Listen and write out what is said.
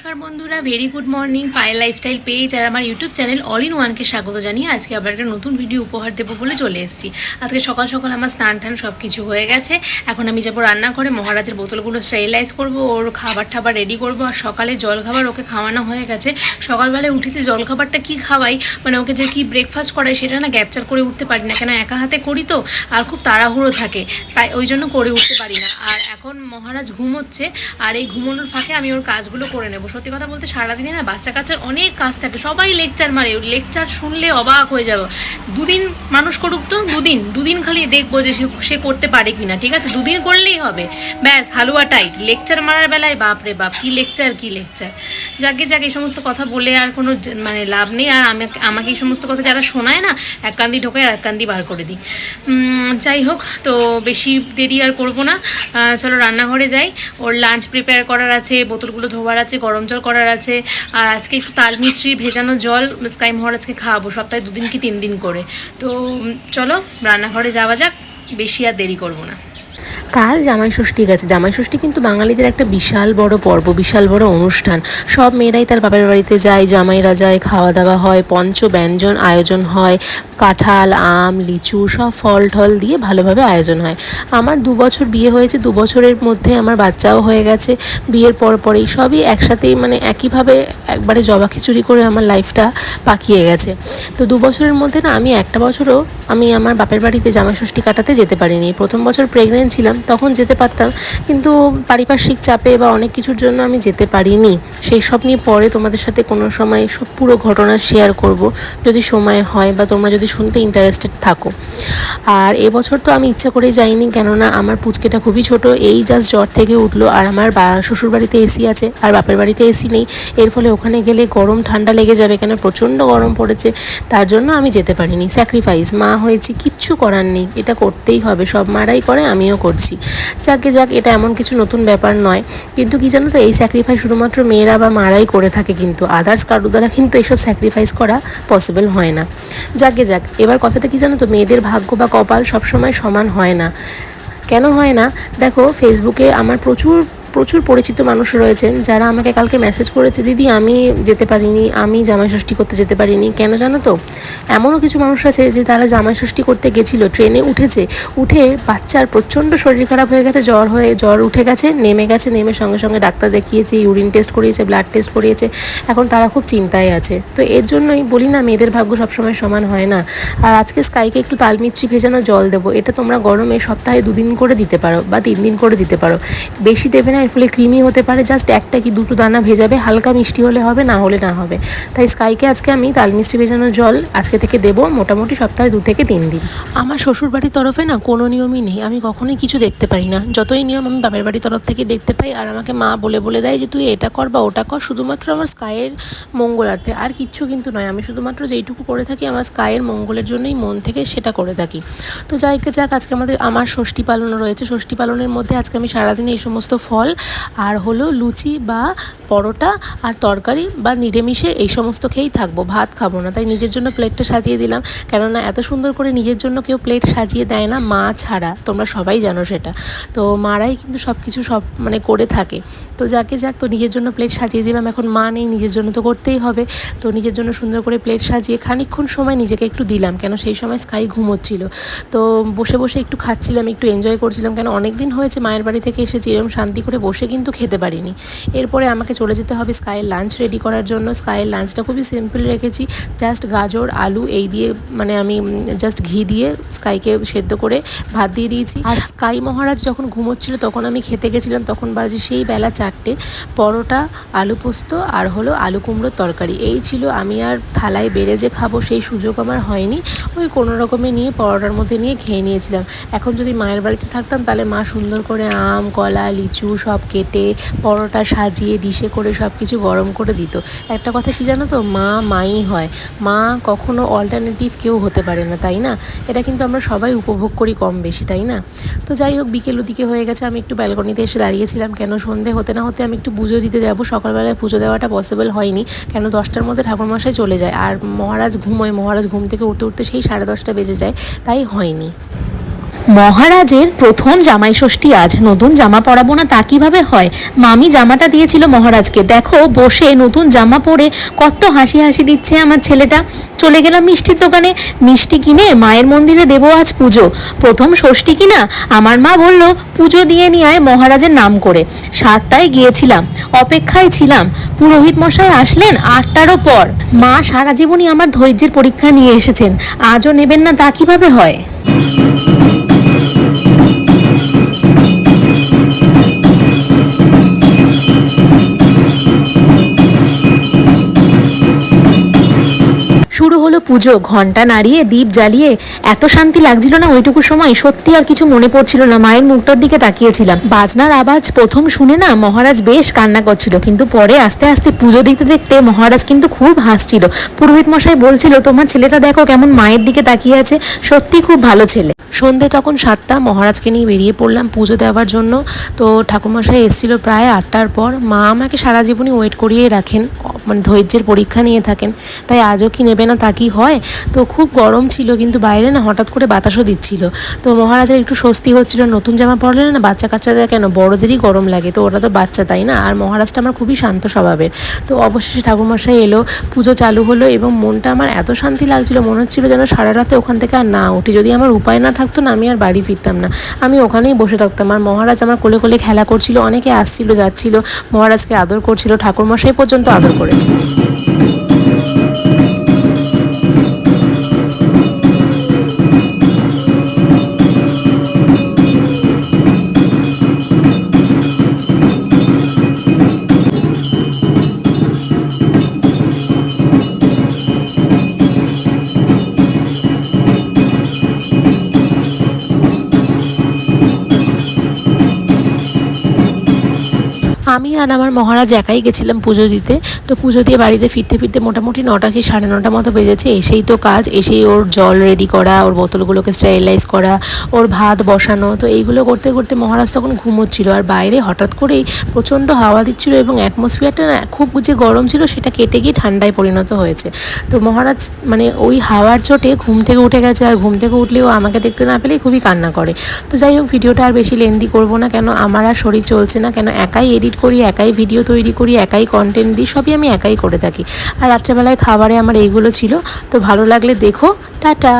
নমস্কার বন্ধুরা very good morning Payel lifestyle page আর আমার ইউটিউব চ্যানেল অল ইন ওয়ানকে স্বাগত জানিয়ে আজকে আবার একটা নতুন ভিডিও উপহার দেবো বলে চলে এসেছি। আজকে সকাল সকাল আমার স্নান টান সব কিছু হয়ে গেছে। এখন আমি যাব রান্না করে মহারাজের বোতলগুলো স্টেরিলাইজ করব, ওর খাবার টাবার রেডি করব আর সকালে জল খাবার ওকে খাওয়ানো হয়ে গেছে। সকালবেলায় উঠিতে জল খাবারটা কী খাওয়াই? মানে ওকে যে কি ব্রেকফাস্ট করাই সেটা না গ্যাপচার করে উঠতে পারি না। কেন একা হাতে করি তো, আর খুব তাড়াহুড়ো থাকে, তাই ওই জন্য করে উঠতে পারি না। আর এখন মহারাজ ঘুমোচ্ছে, আর এই ঘুমোনোর ফাঁকে আমি ওর কাজগুলো করে নেব। সত্যি কথা বলতে সারাদিনে না বাচ্চা কাচ্চার অনেক কাজ থাকে। সবাই লেকচার মারে লেকচার শুনলে অবাক হয়ে যাব। দুদিন মানুষ করুক তো, দুদিন দুদিন খালি দেখব যে সে- করতে পারে কিনা, ঠিক আছে? দুদিন করলেই হবে। ব্যাস, হালুয়া টাইট লেকচার মারার বেলায় বাপরে বাপ, কি লেকচার কি লেকচার যাকে যাক এই সমস্ত কথা বলে আর কোনো মানে লাভ নেই, আর আমাকে আমাকে এই সমস্ত কথা যারা শোনায় না, এক কান্দি ঢোকে আর এক কান্দি বার করে দিই। যাই হোক, তো বেশি দেরি আর করব না। চলো রান্নাঘরে যাই। ওর লাঞ্চ প্রিপেয়ার করার আছে, বোতলগুলো ধোয়ার আছে, গরম জল করার আছে, আর আজকে একটু তাল ভেজানো জল স্কাই মহারাজকে খাওয়াবো, সপ্তাহে দুদিন কি তিন দিন করে। তো চলো, রান্নাঘরে যাওয়া যাক, বেশি আর দেরি করব না। কাল জামাই ষষ্ঠী গেছে জামাই ষষ্ঠী কিন্তু বাঙালিদের একটা বিশাল বড় পর্ব, বিশাল বড় অনুষ্ঠান। সব মেয়েরাই তার বাপের বাড়িতে যায়, জামাইরা যায় খাওয়া দাওয়া হয় পঞ্চ ব্যঞ্জন আয়োজন হয়, কাঁঠাল, আম, লিচু সব ফল টল দিয়ে ভালোভাবে আয়োজন হয়। আমার দু বছর বিয়ে হয়েছে, দু বছরের মধ্যে আমার বাচ্চাও হয়ে গেছে। বিয়ের পর পরেই সবই একসাথেই মানে একইভাবে একবারে জবা খিচুড়ি করে আমার লাইফটা পাকিয়ে গেছে। তো দু বছরের মধ্যে না আমি একটা বছরও আমি আমার বাপের বাড়িতে জামাই ষষ্ঠী কাটাতে যেতে পারিনি। প্রথম বছর প্রেগনেন্ট ছিলাম, তখন যেতে পারতাম। কিন্তু পারিপার্শ্বিক চাপে বা অনেক কিছুর জন্য আমি যেতে পারিনি। সেই সব নিয়ে পরে তোমাদের সাথে কোনো সময় সব পুরো ঘটনা শেয়ার করব। যদি সময় হয় বা তোমরা যদি শুনতে ইন্টারেস্টেড থাকো। আর এবছর তো আমি ইচ্ছা করে যাইনি, কেননা আমার পুচকেটা খুবই ছোট। এই জাস্ট জ্বর থেকে উঠল আর আমার বা শ্বশুর বাড়িতে এসি আছে আর বাপের বাড়িতে এসি নেই। এর ফলে ওখানে গেলে গরম ঠান্ডা লেগে যাবে কেন? প্রচণ্ড গরম পড়েছে। তার জন্য আমি যেতে পারিনি। স্যাক্রিফাইস মা হয়েছি, কিচ্ছু করার নেই। এটা করতেই হবে। সব মারাই করে, আমিও করছি। যাকে যাক, এটা এমন কিছু নতুন ব্যাপার নয়। কিন্তু কি জানো তো, এই স্যাক্রিফাইস শুধুমাত্র মেয়েরা বা মারাই করে থাকে কিন্তু। আদার্স কারও দ্বারা কিন্তু এইসব স্যাক্রিফাইস করা পসিবল হয় না। যাকে যাক, এবার কথাটা কি জানো তো, মেয়েদের ভাগ্য বা কপাল সবসময় সমান হয় না। কেন হয় না? দেখো ফেসবুকে আমার প্রচুর প্রচুর পরিচিত মানুষ রয়েছেন যারা আমাকে কালকে মেসেজ করেছে, দিদি, আমি যেতে পারিনি, আমি জামাই ষষ্ঠী করতে যেতে পারিনি। কেন জানো তো? এমনও কিছু মানুষ আছে যে তারা জামাই ষষ্ঠী করতে গেছিল, ট্রেনে উঠেছে, উঠে বাচ্চার প্রচণ্ড শরীর খারাপ হয়ে গেছে, জ্বর হয়ে, জ্বর উঠে গেছে, নেমে গেছে, নেমে সঙ্গে সঙ্গে ডাক্তার দেখিয়েছে ইউরিন টেস্ট করিয়েছে ব্লাড টেস্ট করিয়েছে। এখন তারা খুব চিন্তায় আছে। তো এর জন্যই বলি না, মেয়েদের ভাগ্য সবসময় সমান হয় না। আর আজকে স্কাইকে একটু তালমিচ্ছি ভেজানো জল দেবো। এটা তোমরা গরমে সপ্তাহে দুদিন করে দিতে পারো বা তিন দিন করে দিতে পারো। বেশি দেবে না এর ফলে ক্রিমি হতে পারে জাস্ট একটা কি দুটো দানা ভেজাবে, হালকা মিষ্টি হলে হবে, না হলে না হবে। তাই স্কাইকে আজকে আমি তাল মিষ্টি ভেজানো জল আজকে থেকে দেবো মোটামুটি সপ্তাহে দু থেকে তিন দিন। আমার শ্বশুর বাড়ির তরফে না কোনো নিয়মই নেই, আমি কখনোই কিছু দেখতে পাই না। যতই নিয়ম আমি বাপের বাড়ির তরফ থেকে দেখতে পাই, আর আমাকে মা বলে বলে দেয় যে, তুই এটা কর বা ওটা কর, শুধুমাত্র আমার স্কাইয়ের মঙ্গলার্থে। আর কিচ্ছু কিন্তু নয়, আমি শুধুমাত্র যেইটুকু করে থাকি, আমার স্কাইয়ের মঙ্গলের জন্যই মন থেকে সেটা করে থাকি। তো যাই হোক, যাক, আজকে আমাদের, আমার ষষ্ঠী পালন রয়েছে। ষষ্ঠী পালনের মধ্যে আজকে আমি সারাদিনে এই সমস্ত ফল আর হলো লুচি বা পরোটা আর তরকারি বা নিরামিষে এই সমস্ত খেয়েই থাকব। ভাত খাব না, তাই নিজের জন্য প্লেটটা সাজিয়ে দিলাম। কেননা এত সুন্দর করে নিজের জন্য কেউ প্লেট সাজিয়ে দেয় না, মা ছাড়া। তোমরা সবাই জানো সেটা। তো মারাই কিন্তু সব কিছু সব মানে করে থাকে। তো যাকে যাক, তো নিজের জন্য প্লেট সাজিয়ে দিলাম। এখন মা নেই, নিজের জন্য তো করতেই হবে। তো নিজের জন্য সুন্দর করে প্লেট সাজিয়ে খানিকক্ষণ সময় নিজেকে একটু দিলাম, কেন সেই সময় স্কাই ঘুমোচ্ছিল। তো বসে বসে একটু খাচ্ছিলাম, একটু এনজয় করছিলাম, কেন অনেক দিন হয়েছে মায়ের বাড়ি থেকে এসেছি এরকম শান্তি করে বসে কিন্তু খেতে পারিনি। এরপরে আমাকে চলে যেতে হবে স্কাইয়ের লাঞ্চ রেডি করার জন্য। স্কাইয়ের লাঞ্চটা খুবই সিম্পল রেখেছি। জাস্ট গাজর আলু এই দিয়ে মানে আমি জাস্ট ঘি দিয়ে স্কাইকে সেদ্ধ করে ভাত দিয়ে দিয়েছি। আর স্কাই মহারাজ যখন ঘুমোচ্ছিল তখন আমি খেতে গেছিলাম। তখন বাজে সেই বেলা চারটে। পরোটা আলু পোস্ত আর হলো আলু কুমড়োর তরকারি। এই ছিল আমি আর থালায় বেড়ে যে খাব সেই সুযোগ আমার হয়নি। ওই কোনো রকমে নিয়ে পরোটার মধ্যে নিয়ে খেয়ে নিয়েছিলাম। এখন যদি মায়ের বাড়িতে থাকতাম তাহলে মা সুন্দর করে আম কলা লিচু সব কেটে, পরোটা সাজিয়ে, ডিশে করে সব কিছু গরম করে দিত। একটা কথা কি জানো তো? মা মাই হয়। মা কখনো অল্টারনেটিভ কেউ হতে পারে না, তাই না? এটা কিন্তু আমরা সবাই উপভোগ করি কম বেশি, তাই না? তো যাই হোক, বিকেল ওদিকে হয়ে গেছে। আমি একটু ব্যালকনিতে এসে দাঁড়িয়েছিলাম। কেন সন্ধে হতে না হতে আমি একটু পুজো দিতে যাব। সকালবেলায় পুজো দেওয়াটা পসিবল হয়নি। কেন দশটার মধ্যে ঠাকুরমশাই চলে যায়। আর মহারাজ ঘুমোয়। মহারাজ ঘুম থেকে উঠতে উঠতে সেই সাড়ে দশটা বেজে যায়। তাই হয়নি। মহারাজের প্রথম জামাই ষষ্ঠী, আজ নতুন জামা পরাবো না, তা কীভাবে হয়? মামি জামাটা দিয়েছিল মহারাজকে। দেখো, বসে নতুন জামা পরে কত হাসি হাসি দিচ্ছে আমার ছেলেটা। চলে গেলাম মিষ্টির দোকানে। মিষ্টি কিনে মায়ের মন্দিরে দেবো আজ পুজো। প্রথম ষষ্ঠী কিনা? আমার মা বলল, পুজো দিয়ে নিয়ে আয় মহারাজের নাম করে। সাতটায় গিয়েছিলাম, অপেক্ষায় ছিলাম। পুরোহিত মশাই আসলেন আটটারও পর। মা সারা জীবনই আমার ধৈর্যের পরীক্ষা নিয়ে এসেছেন। আজও নেবেন না, তা কীভাবে হয়? Thank you. পুজো, ঘণ্টা নাড়িয়ে, দীপ জ্বালিয়ে, এত শান্তি লাগছিল না ওইটুকু সময়। সত্যি আর কিছু মনে পড়ছিল না, মায়ের মুখটার দিকে তাকিয়েছিলাম। বাজনার আওয়াজ প্রথম শুনে না মহারাজ বেশ কান্না করছিল, কিন্তু পরে আস্তে আস্তে পুজো দেখতে দেখতে মহারাজ কিন্তু খুব হাসছিল। পুরোহিত মশাই বলছিল, তোমার ছেলেটা দেখো কেমন মায়ের দিকে তাকিয়ে আছে, সত্যি খুব ভালো ছেলে। সন্ধে তখন সাতটা, মহারাজকে নিয়ে বেরিয়ে পড়লাম পুজো দেওয়ার জন্য। তো ঠাকুরমশাই এসেছিল প্রায় আটটার পর। মা আমাকে সারা জীবনই ওয়েট করিয়ে রাখেন মানে ধৈর্যের পরীক্ষা নিয়ে থাকেন। তাই আজও কি নেবে না তা কি হয়, তো খুব গরম ছিল কিন্তু বাইরে না হঠাৎ করে বাতাসও দিচ্ছিল। তো মহারাজের একটু স্বস্তি হচ্ছিল, নতুন জামা পরলে না বাচ্চা কাচ্চাদের কেন বড়দেরই গরম লাগে? তো ওরা তো বাচ্চা, তাই না? আর মহারাজটা আমার খুবই শান্ত স্বভাবের। তো অবশেষে ঠাকুরমশাই এলো, পুজো চালু হলো এবং মনটা আমার এত শান্তি লাগছিল, মনে হচ্ছিল যেন সারা রাতে ওখান থেকে আর না উঠি। যদি আমার উপায় না থাকতো না, আমি আর বাড়ি ফিরতাম না। আমি ওখানেই বসে থাকতাম। আর মহারাজ আমার কোলে কোলে খেলা করছিল, অনেকে আসছিল, যাচ্ছিল, মহারাজকে আদর করছিল, ঠাকুরমশাই পর্যন্ত আদর করেছে। আমি আর আমার মহারাজ একাই গেছিলাম পুজো দিতে। তো পুজো দিয়ে বাড়িতে ফিরতে ফিরতে মোটামুটি নটা কি সাড়ে নটা মতো বেজেছে। এসেই তো কাজ, এসেই ওর জল রেডি করা, ওর বোতলগুলোকে স্টেরিলাইজ করা, ওর ভাত বসানো। তো এইগুলো করতে করতে মহারাজ তখন ঘুমোচ্ছিল। আর বাইরে হঠাৎ করেই প্রচণ্ড হাওয়া দিচ্ছিল এবং অ্যাটমসফিয়ারটা না খুব যে গরম ছিল সেটা কেটে গিয়ে ঠান্ডায় পরিণত হয়েছে। তো মহারাজ মানে ওই হাওয়ার চোটে ঘুম থেকে উঠে গেছে। আর ঘুম থেকে উঠলেও আমাকে দেখতে না পেলেই খুবই কান্না করে। তো যাই হোক, ভিডিওটা আর বেশি লেন্দি করব না কেন? আমার আর শরীর চলছে না কেন? একাই এডিট করি, একাই ভিডিও তৈরি করি, একাই কন্টেন্ট দিই, সবই আমি একাই করে থাকি। আর রাত্রেবেলায় খাবারে আমার এইগুলো ছিল। তো ভালো লাগলে দেখো। টাটা!